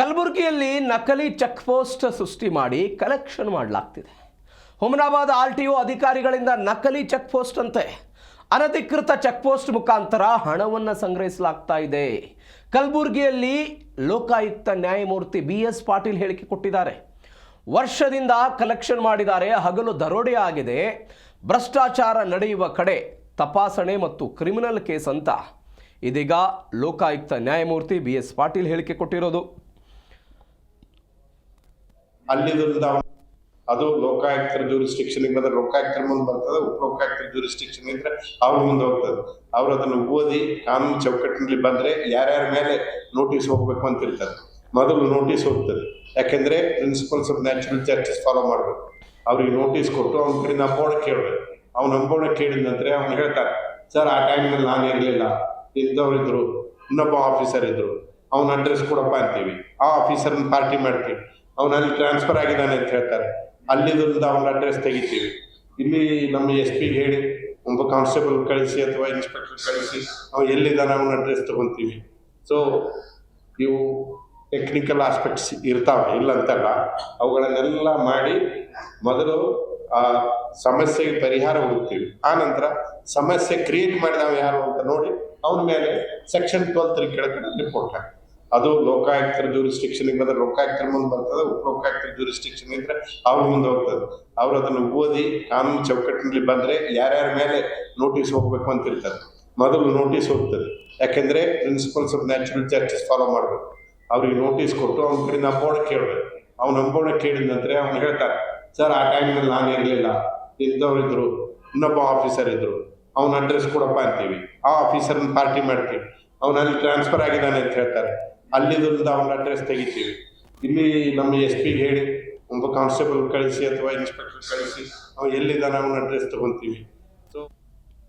ಕಲಬುರಗಿಯಲ್ಲಿ ನಕಲಿ check post ಸೃಷ್ಟಿ ಮಾಡಿ ಕಲೆಕ್ಷನ್ ಮಾಡಲಾಗ್ತಿದೆ. ಹುಮನಾಬಾದ್ ಆರ್ ಟಿ ಒ ಅಧಿಕಾರಿಗಳಿಂದ ನಕಲಿ ಚೆಕ್ ಪೋಸ್ಟ್ ಅಂತೆ. ಅನಧಿಕೃತ ಚೆಕ್ ಪೋಸ್ಟ್ ಮುಖಾಂತರ ಹಣವನ್ನು ಸಂಗ್ರಹಿಸಲಾಗ್ತಾ ಇದೆ. ಕಲಬುರಗಿಯಲ್ಲಿ ಲೋಕಾಯುಕ್ತ ನ್ಯಾಯಮೂರ್ತಿ ಬಿ ಎಸ್ ಪಾಟೀಲ್ ಹೇಳಿಕೆ ಕೊಟ್ಟಿದ್ದಾರೆ. ವರ್ಷದಿಂದ ಕಲೆಕ್ಷನ್ ಮಾಡಿದ್ದಾರೆ, ಹಗಲು ದರೋಡೆ ಆಗಿದೆ. ಭ್ರಷ್ಟಾಚಾರ ನಡೆಯುವ ಕಡೆ ತಪಾಸಣೆ ಮತ್ತು ಕ್ರಿಮಿನಲ್ ಕೇಸ್ ಅಂತ. ಇದೀಗ ಲೋಕಾಯುಕ್ತ ನ್ಯಾಯಮೂರ್ತಿ ಬಿ ಎಸ್ ಪಾಟೀಲ್ ಹೇಳಿಕೆ ಕೊಟ್ಟಿರೋದು. ಅಲ್ಲಿದ್ರಿಂದ ಅದು ಲೋಕಾಯುಕ್ತರ ಜೂರಿಸ್ಟಿಕ್ಷನ್ ಬಂದ್ರೆ ಲೋಕಾಯುಕ್ತರ ಮುಂದೆ ಬರ್ತದೆ ಉಪ ಲೋಕಾಯುಕ್ತರ ಜೂರಿಸ್ಟಿಕ್ಷನ್ ಇದ್ರೆ ಅವ್ರ ಮುಂದೆ ಹೋಗ್ತದೆ. ಅವ್ರು ಅದನ್ನು ಓದಿ ಕಾನೂನು ಚೌಕಟ್ಟಿನಲ್ಲಿ ಬಂದ್ರೆ ಯಾರ್ಯಾರ ಮೇಲೆ ನೋಟಿಸ್ ಹೋಗ್ಬೇಕು ಅಂತ ಇರ್ತದೆ ಮೊದಲು ನೋಟಿಸ್ ಹೋಗ್ತದೆ. ಯಾಕೆಂದ್ರೆ principles of natural justice follow ಮಾಡ್ಬೇಕು. ಅವ್ರಿಗೆ ನೋಟಿಸ್ ಕೊಟ್ಟು ಅವ್ನ ಕಡೆ ನಂಬೋಣ ಕೇಳಬೇಕು. ಅವ್ನ ನಂಬೋಣ ಕೇಳಿದ ನಂತರ ಅವ್ನು ಹೇಳ್ತಾರೆ ಸರ್, ಆ ಟೈಮ್ನಲ್ಲಿ ನಾನು ಇರಲಿಲ್ಲ. ಇಂಥವ್ರು ಇದ್ರು ಇನ್ನೊಬ್ಬ ಆಫೀಸರ್ ಇದ್ರು. ಅವನ ಅಡ್ರೆಸ್ ಕೊಡಪ್ಪ ಅಂತೀವಿ. ಆ ಆಫೀಸರ್ನ ಪಾರ್ಟಿ ಮಾಡ್ತೀವಿ. ಅವನು ಅಲ್ಲಿ ಟ್ರಾನ್ಸ್ಫರ್ ಆಗಿದ್ದಾನೆ ಅಂತ ಹೇಳ್ತಾರೆ. ಅಲ್ಲಿದ್ರಿಂದ ಅವನ ಅಡ್ರೆಸ್ ತೆಗಿತೀವಿ. ಇಲ್ಲಿ ನಮ್ಮ ಎಸ್ ಪಿ ಹೇಳಿ, ಒಬ್ಬ ಕಾನ್ಸ್ಟೇಬಲ್ ಕಳಿಸಿ ಅಥವಾ ಇನ್ಸ್ಪೆಕ್ಟರ್ ಕಳಿಸಿ ಅವ್ನು ಎಲ್ಲಿದ್ದಾನೆ ಅವನ ಅಡ್ರೆಸ್ ತಗೊತೀವಿ. ಸೊ ಇವು ಟೆಕ್ನಿಕಲ್ ಆಸ್ಪೆಕ್ಟ್ಸ್ ಇರ್ತಾವೆ ಇಲ್ಲ ಅಂತಲ್ಲ ಅವುಗಳನ್ನೆಲ್ಲ ಮಾಡಿ ಮೊದಲು ಆ ಸಮಸ್ಯೆಗೆ ಪರಿಹಾರ ಹುಡುಕ್ತೀವಿ. ಆ ನಂತರ ಸಮಸ್ಯೆ ಕ್ರಿಯೇಟ್ ಮಾಡಿದವ ಯಾರು ಅಂತ ನೋಡಿ, ಅವನ ಮೇಲೆ ಸೆಕ್ಷನ್ ಟ್ವೆಲ್ತ್ ಕೆಳಗಡೆ ರಿಪೋರ್ಟ್ ಹಾಕಿ ಅದು ಲೋಕಾಯುಕ್ತರ ಜೂರಿಸ್ಟಿಕ್ಷನ್ ಬಂದ್ರೆ ಲೋಕಾಯುಕ್ತರ ಮುಂದೆ ಬರ್ತದೆ ಉಪ ಲೋಕಾಯುಕ್ತರ ಜೂರಿಸ್ಟಿಕ್ಷನ್ ಇದ್ರೆ ಅವ್ರ ಮುಂದೆ ಹೋಗ್ತದೆ. ಅವ್ರು ಅದನ್ನು ಓದಿ ಕಾನೂನು ಚೌಕಟ್ಟಿನಲ್ಲಿ ಬಂದ್ರೆ ಯಾರ್ಯಾರ ಮೇಲೆ ನೋಟಿಸ್ ಹೋಗ್ಬೇಕು ಅಂತ ಇರ್ತಾರೆ ಮೊದಲು ನೋಟಿಸ್ ಹೋಗ್ತದೆ. ಯಾಕೆಂದ್ರೆ principles of natural justice follow ಮಾಡ್ಬೇಕು. ಅವ್ರಿಗೆ ನೋಟಿಸ್ ಕೊಟ್ಟು ಅವ್ನ ಕಡೆ ನಂಬೋಣ ಕೇಳಬೇಕು. ಅವ್ನ ನಂಬೋಣ ಕೇಳಿದ ನಂತರ ಅವ್ನು ಹೇಳ್ತಾರೆ ಸರ್, ಆ ಟೈಮ್ನಲ್ಲಿ ನಾನು ಇರಲಿಲ್ಲ. ಇದ್ರು, ಇನ್ನೊಬ್ಬ ಆಫೀಸರ್ ಇದ್ರು. ಅವ್ನ ಅಡ್ರೆಸ್ ಕೊಡಪ್ಪ ಅಂತೀವಿ. ಆ ಆಫೀಸರ್ನ ಪಾರ್ಟಿ ಮಾಡ್ತೀವಿ. ಅವನಲ್ಲಿ ಟ್ರಾನ್ಸ್ಫರ್ ಆಗಿದ್ದಾನೆ ಅಂತ ಹೇಳ್ತಾರೆ. ಅಲ್ಲಿದ್ರಿಂದ ಒಂದು ಅಡ್ರೆಸ್ ತೆಗಿತೀವಿ. ಇಲ್ಲಿ ನಮ್ಮ ಎಸ್ ಪಿ ಹೇಳಿ, ಒಬ್ಬ ಕಾನ್ಸ್ಟೇಬಲ್ ಕಳಿಸಿ ಅಥವಾ ಇನ್ಸ್ಪೆಕ್ಟರ್ ಕಳಿಸಿ ಅವ್ನು ಎಲ್ಲಿದ್ದಾನೆ ಅವನ ಅಡ್ರೆಸ್ ತಗೊಂತೀವಿ.